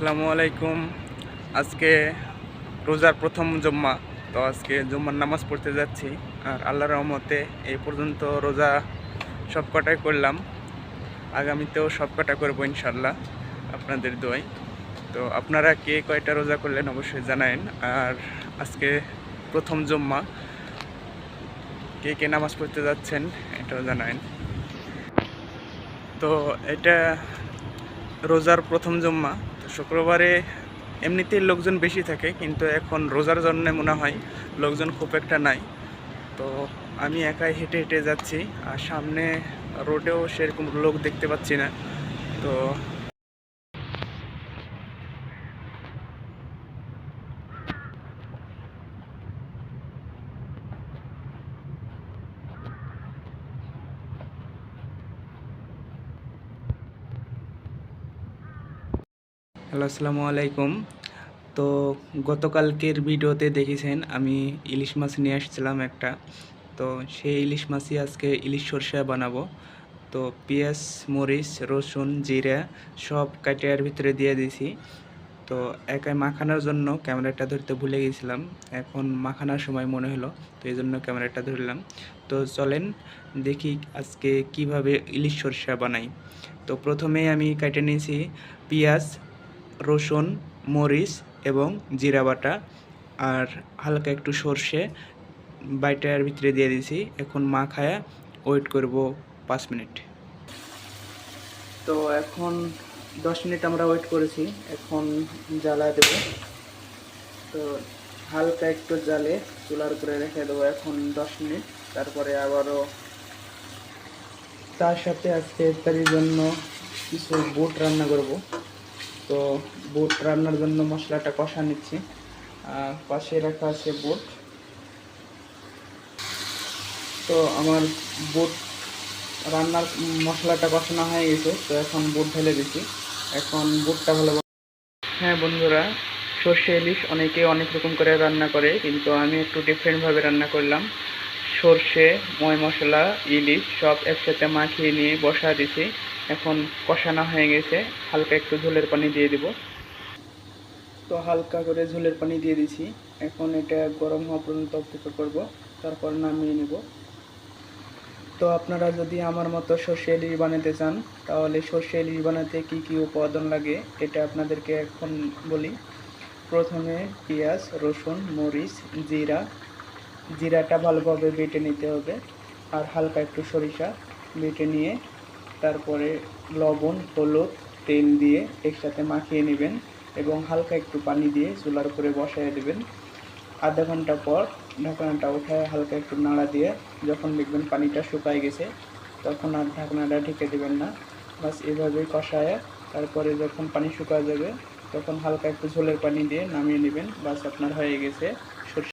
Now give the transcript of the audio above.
আসসালামু আলাইকুম। আজকে রোজার প্রথম জম্মা, তো আজকে জম্মার নামাজ পড়তে যাচ্ছি। আর আল্লাহর রহমতে এই পর্যন্ত রোজা সব কটাই করলাম। আগামীতেও সব কটা করব ইনশাল্লাহ আপনাদের দোয়াই তো আপনারা কে কয়টা রোজা করলেন অবশ্যই জানায়েন। আর আজকে প্রথম জম্মা, কে কে নামাজ পড়তে যাচ্ছেন এটাও জানায়েন। তো এটা রোজার প্রথম জম্মা শুক্রবারে এমনিতেই লোকজন বেশি থাকে, কিন্তু এখন রোজার জন্য মনে হয় লোকজন খুব একটা নাই। তো আমি একাই হেঁটে হেঁটে যাচ্ছি, আর সামনে রোডেও সেরকম লোক দেখতে পাচ্ছি না। তো হ্যালো, আসসালামু আলাইকুম। তো গতকালকের ভিডিওতে দেখেছেন, আমি ইলিশ মাছ নিয়ে আসছিলাম একটা। তো সেই ইলিশ মাছই আজকে ইলিশ সরষা বানাবো। তো পেঁয়াজ, মরিচ, রসুন, জিরা সব কাটিয়ার ভিতরে দিয়ে দিয়েছি। তো একাই মাখানোর জন্য ক্যামেরাটা ধরতে ভুলে গেছিলাম। এখন মাখানোর সময় মনে হলো, তো এই জন্য ক্যামেরাটা ধরলাম। তো চলেন দেখি আজকে কীভাবে ইলিশ সরষা বানাই। তো প্রথমেই আমি কেটে নিয়েছি পেঁয়াজ রসুন, মরিচ এবং জিরা বাটা আর হালকা একটু সর্ষে বাইটার ভিতরে দিয়ে দিয়েছি। এখন মাখায়া ওয়েট করব পাঁচ মিনিট। তো এখন দশ মিনিট আমরা ওয়েট করেছি। এখন জ্বালা দেব। তো হালকা একটু জালে চুলার উপরে রেখে দেবো এখন দশ মিনিট। তারপরে আবারও তার সাথে আজকে ইফতারির জন্য কিছু বুট রান্না করব। তো বুট রান্নার জন্য মশলাটা কষা নিচ্ছি। পাশে রাখা আছে বুট। তো আমার বুট রান্নার মশলাটা কষানো হয়ে গেছে, তো এখন বুট ঢেলে দিচ্ছি। এখন বুটটা ভালো হ্যাঁ বন্ধুরা, সর্ষে ইলিশ অনেকে অনেক রকম করে রান্না করে, কিন্তু আমি একটু ডিফারেন্টভাবে রান্না করলাম। সর্ষে, ময় মশলা, ইলিশ সব একসাথে মাখিয়ে নিয়ে বসা দিছি। এখন কষানো হয়ে গেছে। হালকা একটু ঝোলের পানি দিয়ে দিব। তো হালকা করে ঝোলের পানি দিয়ে দিছি। এখন এটা গরম হওয়া পর্যন্ত অপেক্ষা করব। তারপর নামিয়ে নিব। তো আপনারা যদি আমার মতো সর্ষে ইলিশ বানাতে চান, তাহলে সর্ষে ইলিশ বানাতে কি কি উপাদান লাগে এটা আপনাদেরকে এখন বলি। প্রথমে পেঁয়াজ, রসুন, মরিচ, জিরা। জিরাটা ভালোভাবে বেটে নিতে হবে। আর হালকা একটু সরিষা বেটে নিয়ে তারপরে লবণ, হলুদ, তেল দিয়ে একসাথে মাখিয়ে নেবেন এবং হালকা একটু পানি দিয়ে চুলার উপরে বসায় দেবেন। আধা ঘণ্টা পর ঢাকনাটা উঠায় হালকা একটু নাড়া দিয়ে যখন দেখবেন পানিটা শুকায় গেছে, তখন আর ঢাকনাটা ঢেকে দেবেন না। বাস এভাবেই কষায়, তারপরে যখন পানি শুকায় যাবে, তখন হালকা একটু ঝোলের পানি দিয়ে নামিয়ে নেবেন। বাস আপনার হয়ে গেছে।